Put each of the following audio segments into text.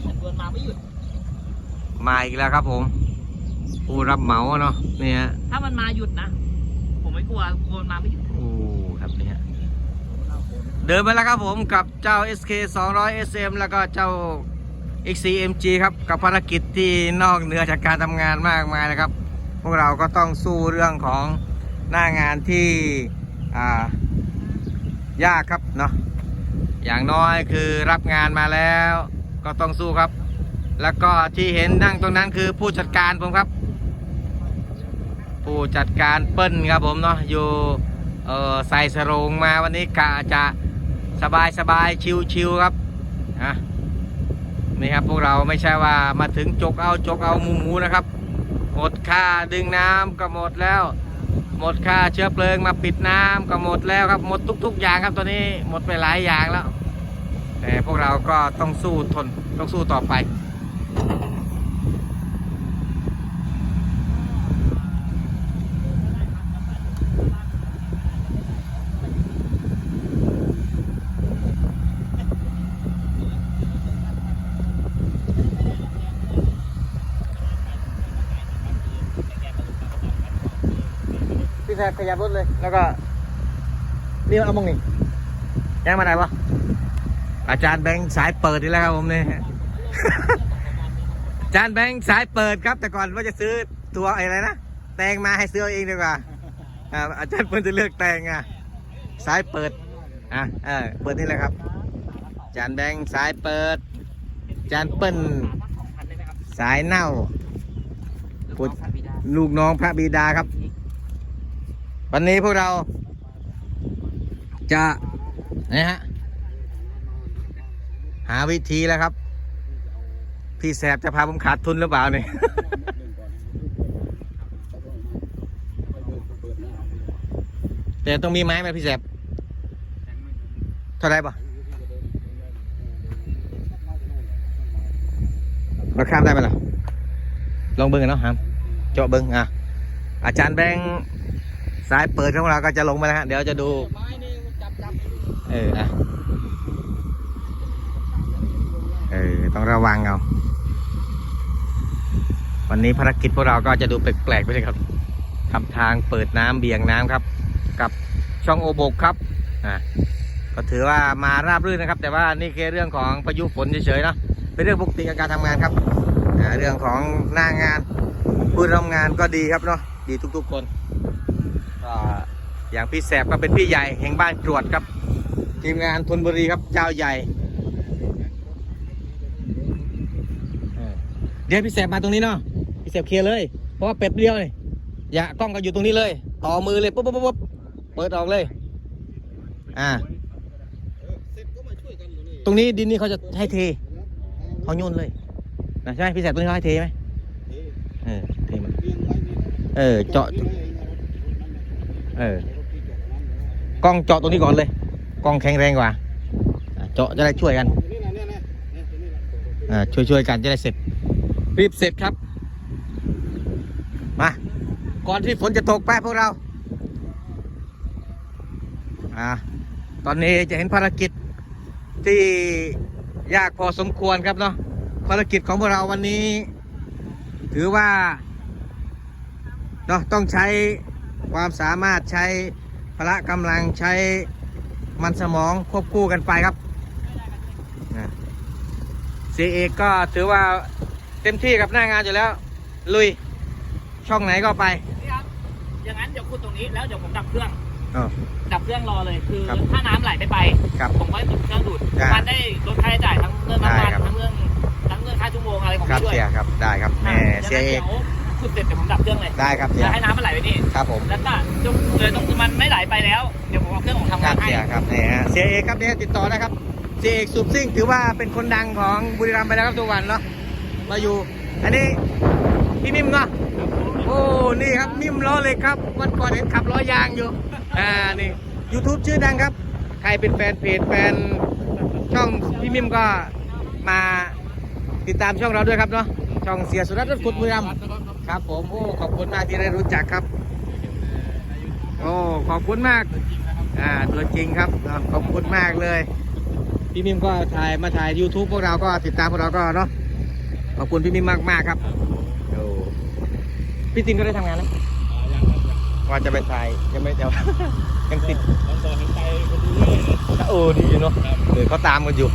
เฉินดวนมาไม่หยุด มาอีกแล้วครับผม ผู้รับเหมาเนาะเนี่ยฮะถ้ามันมาหยุดนะ ผมไม่กลัวกลัวมันมาไม่หยุด โอ้ครับเนี่ยเดินไปแล้วครับผมกับเจ้า SK 200 SM แล้วก็เจ้า XCMG ครับกับภารกิจที่นอกเหนือจากการทำงานมากมายนะครับ พวกเราก็ต้องสู้เรื่องของหน้างานที่อ่ายากครับเนาะอย่างน้อยคือรับงานมาแล้ว ก็ต้องสู้ครับ แล้วก็ที่เห็นนั่งตรงนั้นคือผู้จัดการผมครับ ผู้จัดการเปิ้ลครับผมเนาะอยู่เออใส่สรงมาวันนี้กะจะสบายสบายชิวๆครับอะนี่ครับพวกเราไม่ใช่ว่ามาถึงจกเอาจกเอาหมูหมูนะครับ หมดค่าดึงน้ำก็หมดแล้ว หมดค่าเชื้อเพลิงมาปิดน้ำก็หมดแล้วครับหมดทุก ๆ อย่างครับตอนนี้หมดไปหลายอย่างแล้ว แต่พวกเราก็ต้องสู้ทนต้องสู้ต่อไป พี่แซบขยับรถเลย แล้วก็นี่เอามองนี่ย่างมาไหนวะ อาจารย์แบงค์สายเปิดนี่แหล้วครับผมเนี่ยอาจารย์แบงค์สายเปิดครับ แต่ก่อนว่าจะซื้อตัวอะไรนะแตงมาให้ซื้อเอาเองดีกว่าอ่าอาจารย์เปิ้ลจะเลือกแตงอะสายเปิดอะเออเปิดนี่แหละครับอาจารย์แบงค์สายเปิดอาจารย์เปิ้ลสายเน่าพูดลูกน้องพระบิดาครับ วันนี้พวกเราจะนะฮะ หาวิธีแล้วครับ พี่แสบจะพาผมขาดทุนหรือเปล่าเนี่ยแต่ต้องมีไม้ไหมพี่แสบเท่าไหรปะเราข้ามได้ไหมล่ะลองเบิ้งกันเนาะครับเจาะเบิ้งอะอาจารย์แบงค์สายเปิดของเราก็จะลงมาแล้วฮะเดี๋ยวจะดูไม้นี่จับจับเอออะเออต้องระวังเอา วันนี้ภารกิจพวกเราก็จะดูแปลกๆไปเลยครับทำทางเปิดน้ำเบี่ยงน้ำครับ กับช่องโอบกครับอะก็ถือว่ามาราบรื่นนะครับ แต่ว่านี่คือเรื่องของพายุฝนเฉยๆเนาะเป็นเรื่องปกติของการทำงานครับเรื่องของหน้างานผู้ทำงานก็ดีครับเนาะดีทุกๆคนก็อย่างพี่แสบก็เป็นพี่ใหญ่แห่งบ้านกรวดครับ ทีมงานธนบุรีครับเจ้าใหญ่เออ เดี๋ยวพี่แสบมาตรงนี้เนาะพี่แสบเคลียร์เลย เพราะว่าเป็ดเดียวเลยอย่ากล้องก็อยู่ตรงนี้เลย ต่อมือเลยปุ๊บปุ๊บปุ๊บเปิดออกเลย อ่า ตรงนี้ดินนี่เขาจะให้เทเขาโยนเลยนะใช่ไหมพี่แสบตรงนี้เขาให้เทไหมเออเทมันเออเจาะเออกล้องเจาะตรงนี้ก่อนเลยกล้องแข็งแรงกว่า เจาะจะได้ช่วยกันอ่าช่วยช่วยๆกันจะได้เสร็จ รีบเสร็จครับ มา ก่อนที่ฝนจะตกไปพวกเรา อ่า ตอนนี้จะเห็นภารกิจที่ยากพอสมควรครับเนาะ ภารกิจของพวกเราวันนี้ ถือว่าเนาะต้องใช้ความสามารถใช้พละกำลังใช้มันสมองควบคู่กันไปครับเสียเอกก็ถือว่า เต็มที่กับหน้างานอยู่แล้ว ลุย ช่องไหนก็ไปนี่ครับอย่างนั้นเดี๋ยวขุดตรงนี้แล้วเดี๋ยวผมดับเครื่องอ๋อดับเครื่องรอเลยคือครับถ้าน้ำไหลไม่ไป ครับผมก็ติดเครื่องดูดได้มันได้ลดค่าใช้จ่ายทั้งเรื่องน้ำมันได้ครับ ทั้งเรื่องทั้งเรื่องค่าชั่วโมงอะไรของครับพี่ด้วยเสียครับได้ครับแหมอะเสียเอกดี๋ยวขุดเสร็จเดี๋ยวผมดับเครื่องเลยได้ครับเสียแล้วให้น้ำมันไหลไปนี่ครับผมแล้วก็จุ๊บเลยต้องมันไม่ไหลไปแล้ว เดี๋ยวผมเอาเครื่องของทำครังาบนให้เสียครับเนี่ยฮะเสียเอกครับเนี่ยติดต่อนะครับเสียเอกสูบซิ่งถือว่าเป็นคนดังของบุรีรัมย์ไปแล้วครับทุกวันเนาะ มาอยู่ อันนี้พี่มิมเนาะโอ้นี่ครับมิมล้อเหล็กครับ วันก่อนเห็นขับล้อยางอยู่ อ่านี่ YouTube ชื่อดังครับ ใครเป็นแฟนเพจแฟนช่องพี่มิมก็มาติดตามช่องเราด้วยครับเนาะช่องเสียสุรัตน์รถขุดบุรีรัมย์ครับผมโอ้ขอบคุณมากที่ได้รู้จักครับโอ้ขอบคุณมากอ่าตัวจริงครับเนาะขอบคุณมากเลย พี่มิมก็ถ่ายมาถ่าย YouTube พวกเราก็ติดตามพวกเราก็เนาะ ขอบคุณพี่มิมมากมากๆครับโอ้พี่ตินก็ได้ทำงานแล้วว่าจะไปถ่ายยังไม่เดี๋ยวยังติดตอนต่อเห็นไปไปดูเรื่อยๆโอ้ดีอยู่เนาะเดี๋ยวเขาตามกันอยู่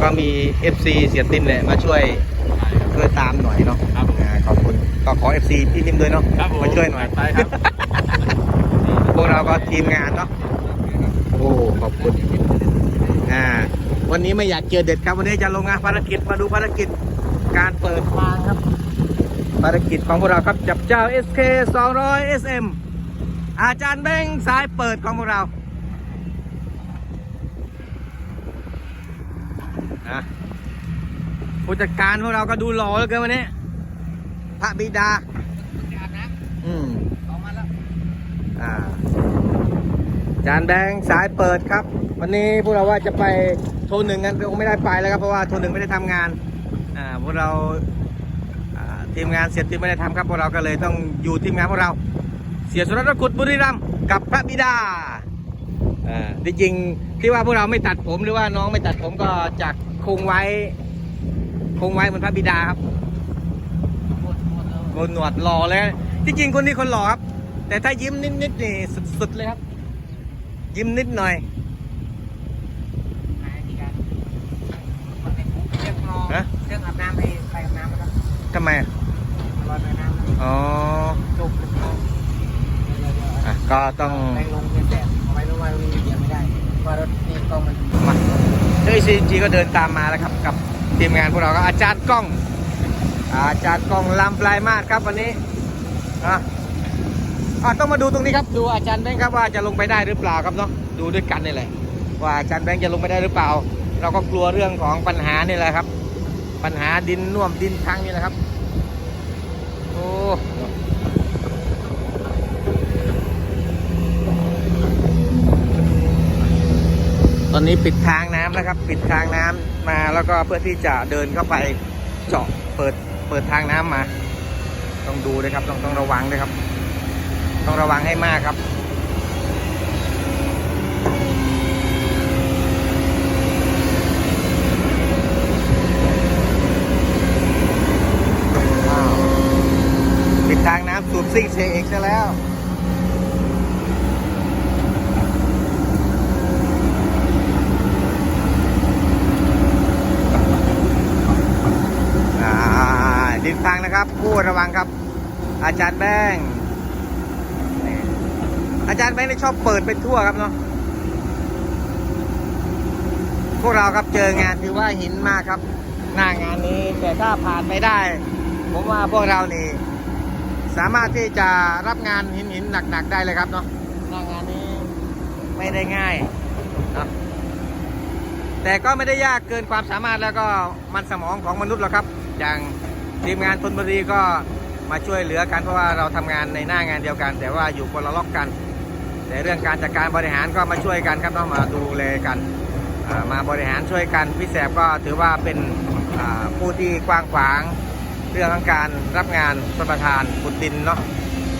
ก็มี FC เสียตินเนี่ยมาช่วยช่วยตามหน่อยเนาะครับผมอ่าขอบคุณก็ขอ FC พี่มิมด้วยเนาะครับผมมาช่วยหน่อยไปครับพวกเราก็ทีมงานเนาะโอ้ขอบคุณอ่าวันนี้ไม่อยากเจอเด็ดครับวันนี้จะลงงานภารกิจมาดูภารกิจ การเปิดทางครับภารกิจของพวกเราครับจับเจ้า SK 200 SM อาจารย์แบงค์สายเปิดของพวกเราอะผู้จัดการพวกเราก็ดูหล่อเหลือเกินวันนี้ พระบิดาอืมอ่าจานแบงค์สายเปิดครับ วันนี้พวกเราว่าจะไปโทรหนึ่งกันคงไม่ได้ไปแล้วครับ เพราะว่าโทรหนึ่งไม่ได้ทำงานอ่า พวกเราทีมงานเสียทีมไม่ได้ทำครับพวกเราก็เลยต้องอยู่ทีมงานพวกเรา เสียสุรกุฎบุรีรัมย์กับพระบิดาอ่าจริงๆที่ว่าพวกเราไม่ตัดผมหรือว่าน้องไม่ตัดผมก็จากคงไว้คงไว้เหมือนพระบิดาครับโกนหนวดหล่อเลยที่จริงคนนี้คนหล่อครับ แต่ถ้ายิ้มนิดๆนี่สุดๆเลยครับ ยิ้มนิดหน่อย ฮะ เครื่องอาบน้ำไปไปอาบน้ำนะครับ ทำ ไมอะรอไปน้ำอ๋อจุกอะก็ต้องไปลงเงินแสนเอาไว้รู้ว่ามีเดียวไม่ได้เพราะรถนี่กล้องมันมาเฮ้ยซีจีก็เดินตามมาแล้วครับ กับทีมงานพวกเราก็อาจารย์กล้อง อาจารย์กล้องลำปลายมาศครับวันนี้อะอะต้องมาดูตรงนี้ครับ ดูอาจารย์แบงค์ครับว่าจะลงไปได้หรือเปล่าครับเนาะดูด้วยกันนี่แหละว่าอาจารย์แบงค์จะลงไปได้หรือเปล่า เราก็กลัวเรื่องของปัญหานี่แหละครับ ปัญหาดินน่วมดินพังนี่แหละครับ โอ้ ตอ นนี้ปิดทางน้ำนะครับ ปิดทางน้ำมาแล้วก็เพื่อที่จะเดินเข้าไปเจาะเปิดเปิดทางน้ำมา ต้องดูด้วยครับต้องต้องระวังด้วยครับ ต้องระวังให้มากครับปิดทางน้ำสูบซิ่งเชเอกซะแล้ว อ่าดินพังนะค รับผู้ระวังครับ อาจารย์แบงค์อาจารย์แบงค์นี่ชอบเปิดเป็นทั่วครับเนาะพวกเราครับเจองานถือว่าหินมากครับ หน้างานนี้แต่ถ้าผ่านไม่ได้ ผมว่าพวกเรานี่ สามารถที่จะรับงานหินหินหนักๆได้เลยครับเนาะหน้างานนี้ไม่ได้ง่ายเนาะแต่ก็ไม่ได้ยากเกินความสามารถแล้วก็มันสมองของมนุษย์หรอกครับ อย่าง ทีมงานธนบุรีก็มาช่วยเหลือกันเพราะว่าเราทำงานในหน้างานเดียวกัน แต่ว่าอยู่คนละล็อกกันแต่เรื่องการจัดการบริหารก็มาช่วยกันครับเนาะมาดูแลกันมาบริหารช่วยกันพี่แสบก็ถือว่าเป็นผู้ที่กว้างขวางเรื่องของการรับงานสประทานขุดดินเนาะ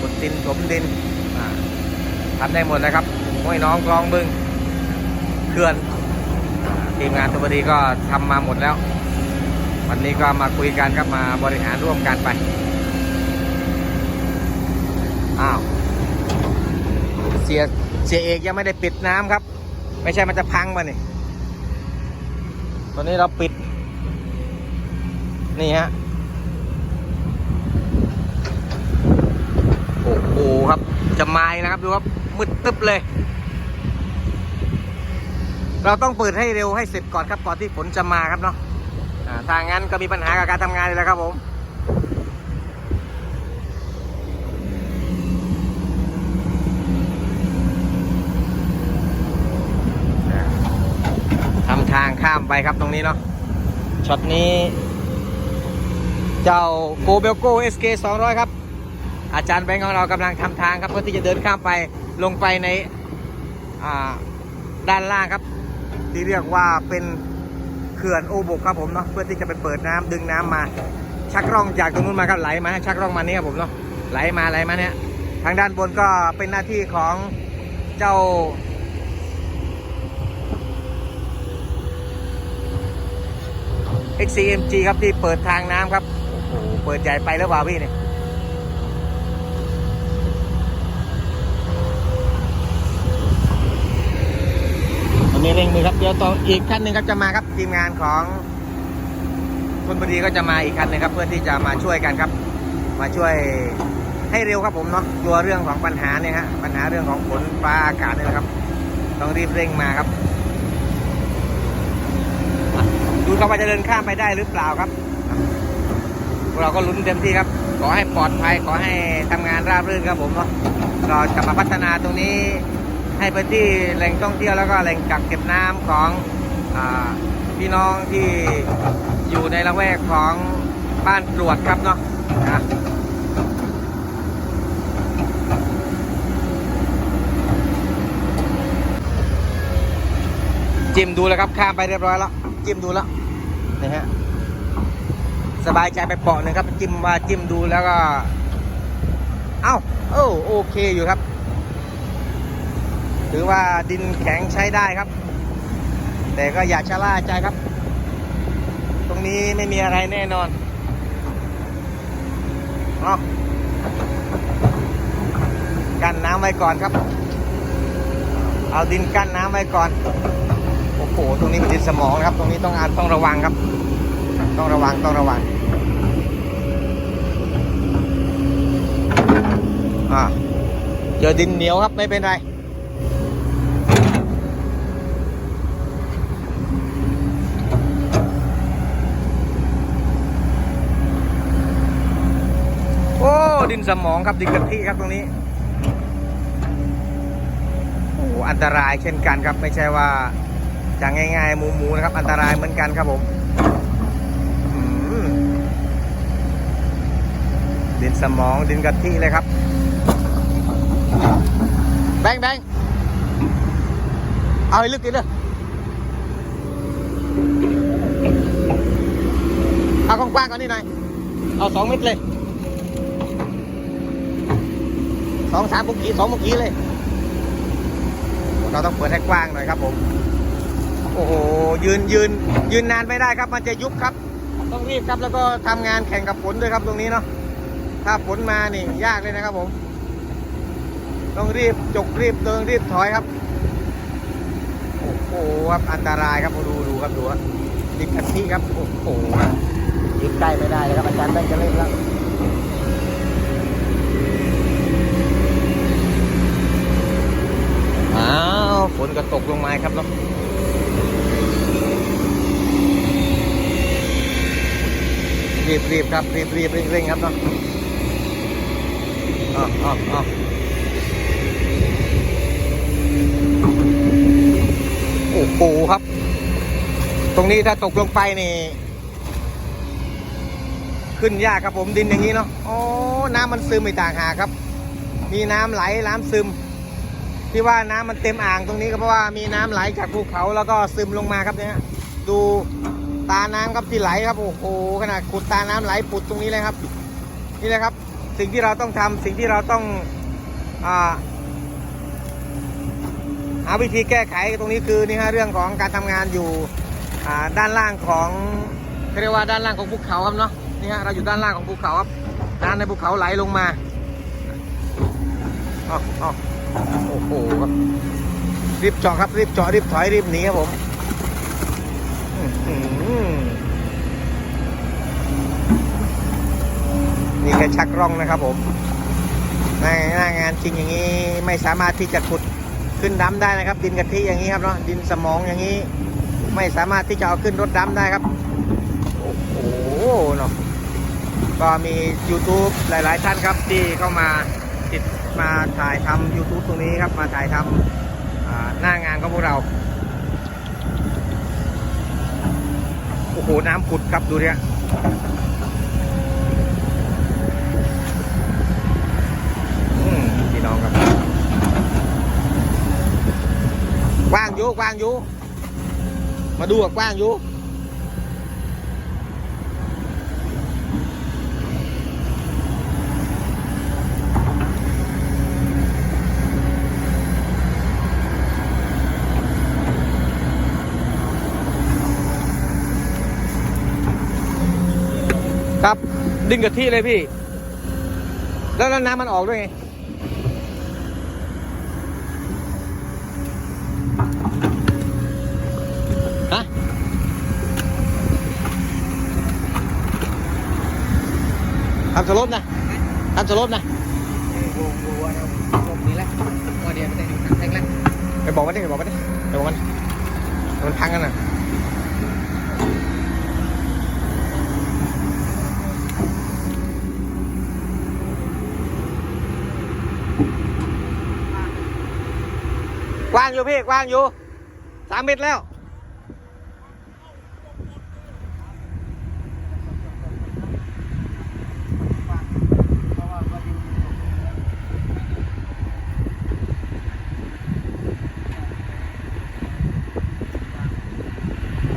ขุดดินถมดินอ่าทำได้หมดเลยครับห้วยน้องคลองบึงเขื่อนทีมงานตุบดีก็ทำมาหมดแล้ว วันนี้ก็มาคุยกันครับมาบริหารร่วมกันไป อ้าว เสียเสียเอกยังไม่ได้ปิดน้ำครับ ไม่ใช่มันจะพังมานี่ตอนนี้เราปิด นี่ฮะ โอ้โหครับ จะมาอีกนะครับดูครับ มืดตึ๊บเลย เราต้องเปิดให้เร็วให้เสร็จก่อนครับก่อนที่ฝนจะมาครับเนาะ ถ้างั้นก็มีปัญหากับการทำงานเลยแหละครับผมทำทางข้ามไปครับตรงนี้เนาะช็อตนี้ เจ้าโกเบลโก SK 200 ครับ อาจารย์แบงค์ของเรากำลังทำทางครับเพื่อที่จะเดินข้ามไปลงไปในด้านล่างครับ ที่เรียกว่าเป็น ขื่อนโอบกครับผมเนาะเพื่อที่จะไปเปิดน้ำดึงน้ำมา ชักร่องจากตรงนู้นมาครับไหลมาชักร่องมานี่ครับผมเนาะไหลมาไหลมาเนี่ยทางด้านบนก็เป็นหน้าที่ของเจ้า XCMG ครับที่เปิดทางน้ำครับโอ้โหเปิดใหญ่ไปแล้วเปล่าพี่เนี่ย นี้เร่งมือครับเดี๋ยวต่ออีกขั้นหนึ่งครับจะมาครับทีมงานของคุณพอดีก็จะมาอีกคันหนึงครับ เพื่อที่จะมาช่วยกันครับ มาช่วยให้เร็วครับผมเนาะกลัวเรื่องของปัญหาเนี่ยฮะปัญหาเรื่องของฝนฟ้าอากาศเนี่ยนะครับ ต้องรีบเร่งมาครับ ดูครับว่าจะเดินข้ามไปได้หรือเปล่าครับเราก็ลุ้นเต็มที่ครับ ขอให้ปลอดภัยขอให้ทำงานราบรื่นครับผมเนาะเราจะมาพัฒนาตรงนี้ ให้เป็นที่แหล่งท่องเที่ยวแล้วก็แหล่งกักเก็บน้ำของอพี่น้องที่อยู่ในละแวกของบ้านตรวจครับเนาะอะจิ้มดูแล้วครับข้ามไปเรียบร้อยแล้วจิ้มดูแล้วนี่ฮะสบายใจไปเปาะหนึ่งครับจิ้มมาจิ้มดูแล้วก็ เอ้าโอ้โอเคอยู่ครับ ถือว่าดินแข็งใช้ได้ครับ แต่ก็อย่าชะล่าใจครับ ตรงนี้ไม่มีอะไรแน่นอนเนาะกั้นน้ำไว้ก่อนครับ เอาดินกั้นน้ำไว้ก่อน โอ้โห ตรงนี้เป็นดินสมองนะครับ ตรงนี้ต้องอ่านต้องระวังครับ ต้องระวัง ต้องระวัง อ่า เจอดินเหนียวครับ ไม่เป็นไร โอ้ ดินสมองครับดินกะทิครับตรงนี้โอ้อันตรายเช่นกันครับ ไม่ใช่ว่าจะง่ายๆหมูนะครับ อันตรายเหมือนกันครับผมดินสมองดินกะทิเลยครับ แบงแบงเอาให้ลึกนิดเลยเอากว้างๆก่อนนี่หน่อยเอาสองเมตรเลย สองสามบุกี้สองบุกี้เลย เราต้องเปิดให้กว้างหน่อยครับผม โอ้โห ยืนยืนยืนนานไม่ได้ครับ มันจะยุบครับ ต้องรีบครับแล้วก็ทำงานแข่งกับฝนด้วยครับตรงนี้เนาะ ถ้าฝนมานี่ยากเลยนะครับผม ต้องรีบจกรีบเดินรีบถอยครับ โอ้โหครับอันตรายครับดูดูครับดูครับดิกกะทิครับ โอ้โหยืนใกล้ไม่ได้เลยครับอาจารย์แบงค์จะเล่นแล้ว อ้าว ฝนก็ตกลงมาครับเนาะรีบรีบครับรีบรีบเร่งเร่งครับเนาะอ๋ออ๋ออ๋อโอ้โหครับ ตรงนี้ถ้าตกลงไปนี่ ขึ้นยากครับผมดินอย่างนี้เนาะโอ้น้ำมันซึมอีกต่างหากครับ มีน้ำไหลน้ำซึม ที่ว่าน้ำมันเต็มอ่างตรงนี้ก็เพราะว่ามีน้ำไหลจากภูเขาแล้วก็ซึมลงมาครับเนี่ยดูตาน้ำครับที่ไหลครับโอ้โหขนาดขุดตาน้ำไหลปุดตรงนี้เลยครับ นี่แหละครับ สิ่งที่เราต้องทำสิ่งที่เราต้องอ่าหาวิธีแก้ไขตรงนี้คือนี่ฮะเรื่องของการทำงานอยู่ด้านล่างของเขาเรียกว่าด้านล่างของภูเขาครับเนาะนี่ฮะเราอยู่ด้านล่างของภูเขาครับน้ำในภูเขาไหลลงมาอ๋ออ๋อ โอ้โหครับรีบเจาะครับรีบเจาะรีบถอยรีบหนีครับผมนี่แค่ชักร่องนะครับผมในหน้างานจริงอย่างนี้ไม่สามารถที่จะขุดขึ้นดำได้นะครับ ดินกะทิอย่างนี้ครับเนาะดินสมองอย่างนี้ ไม่สามารถที่จะเอาขึ้นรถดำได้ครับ โอ้โหเนาะก็มี YouTube หลาย ๆ ท่านครับที่เข้ามา มาถ่ายทำ YouTube ตรงนี้ครับ มาถ่ายทำอ่าหน้างานของพวกเรา โอ้โห น้ำขุดครับดูเนี่ยพี่น้องครับกว้างอยู่กว้างอยู่ มาดูกับกว้างอยู่ ครับ ดึงกับที่เลยพี่แล้วแล้วน้ำมันออกด้วยไงฮะทำสลบนะทำสลบนะวัววัวเราลมนี้แหละวัวเดียวไม่ได้ดูหนังแท่งแล้วไปบอกมันดิไปบอกมันดิไปบอกมันมันพังกันนะ กว้างอยู่พี่กว้างอยู่สามเมตรแล้ว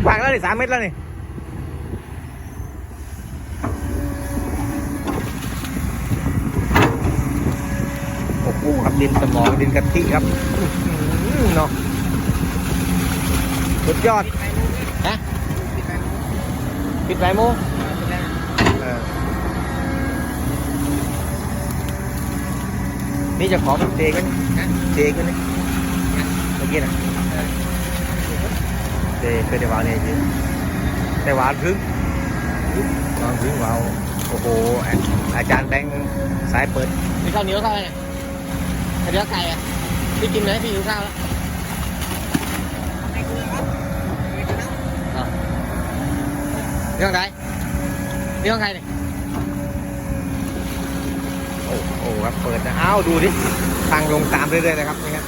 กว้างแล้วนี่สามเมตรแล้วนี่โอ้โหครับดินสมองดินกะทิครับ เนาะสุดยอดฮะปิดไหนมเออนี่จะของเจกันนี่เจกันนี่เมื่อกี้นะเจเคยได้วางเนี่ยเจได้วางพึ่งวางพึ่งวาวโอ้โห อาจารย์แบงค์สายเปิดมีข้าวเหนียวข้าวอะไรเนี่ยข้าวเหนียวไก่อะ พี่กินไหมพี่หิวข้าวแล้วอะเรื่องไหนเรื่องใครเนี่ยโอ้โหครับเปิดนะอ้าวดูดิทางลงตามเรื่อยๆนะครับนี่ครับ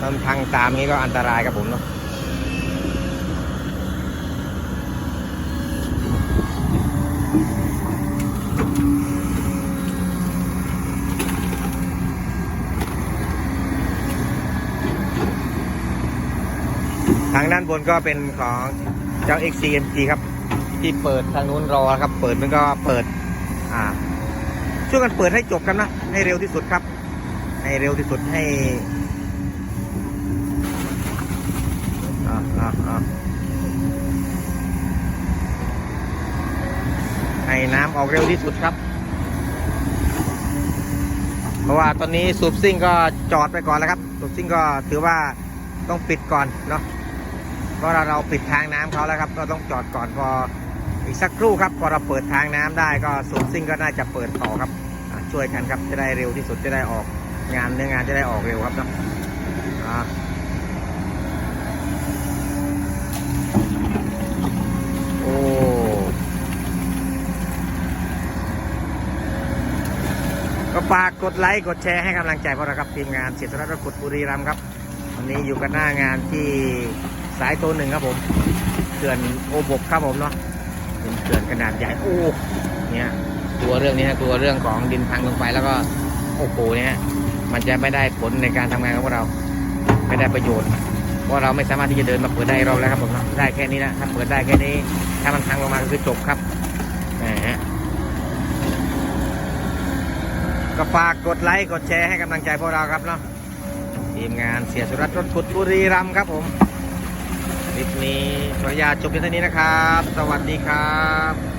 ตอนทางตามนี้ก็อันตรายครับผมเนาะทางด้า นก็เป็นของเจ้า XCMG ครับ ที่เปิดทางนู้นรอครับ เปิดมันก็เปิด อ่า ช่วยกันเปิดให้จบกันนะ ให้เร็วที่สุดครับ ให้เร็วที่สุดให้อ่าอ่าอ่าให้น้ำออกเร็วที่สุดครับ เพราะว่าตอนนี้สูบซิ่งก็จอดไปก่อนแล้วครับ สูบซิ่งก็ถือว่าต้องปิดก่อนเนาะ ราะเราปิดทางน้ำเขาแล้วครับ ก็ต้องจอดก่อนพออีกสักครู่ครับ พอเราเปิดทางน้ำได้ก็สูบซิ่งก็น่าจะเปิดต่อครับช่วยกันครับจะได้เร็วที่สุดจะได้ออกงานเนื้องานจะได้ออกเร็วครับเนาะโอ้ก็ฝากกดไลค์กดแชร์ให้กำลังใจพวกเราครับทีมงานเสียสรัตน์กุดบุรีรัมย์ครับ วันนี้อยู่กันหน้างานที่ สายตัวหนึ่งครับผมเขื่อนโอบกครับผมเนาะเป็นเขื่อนขนาดใหญ่โอ้เนี่ยตัวเรื่องนี้ฮะตัวเรื่องของดินพังลงไปแล้วก็โอ้โหเนี่ยมันจะไม่ได้ผลในการทำงานของเรา ไม่ได้ประโยชน์เพราะเราไม่สามารถที่จะเดินมาเปิดได้เราแล้วครับผมเนาะได้แค่นี้นะถ้าเปิดได้แค่นี้ ถ้ามันพังลงมาก็คือจบครับแหมก็ฝากกดไลค์กดแชร์ให้กำลังใจพวกเราครับเนาะทีมงานเสียสุรัตน์รถขุดบุรีรัมครับผม คลิปนี้ขออนุญาตจบเพียงเท่านี้นะครับ สวัสดีครับ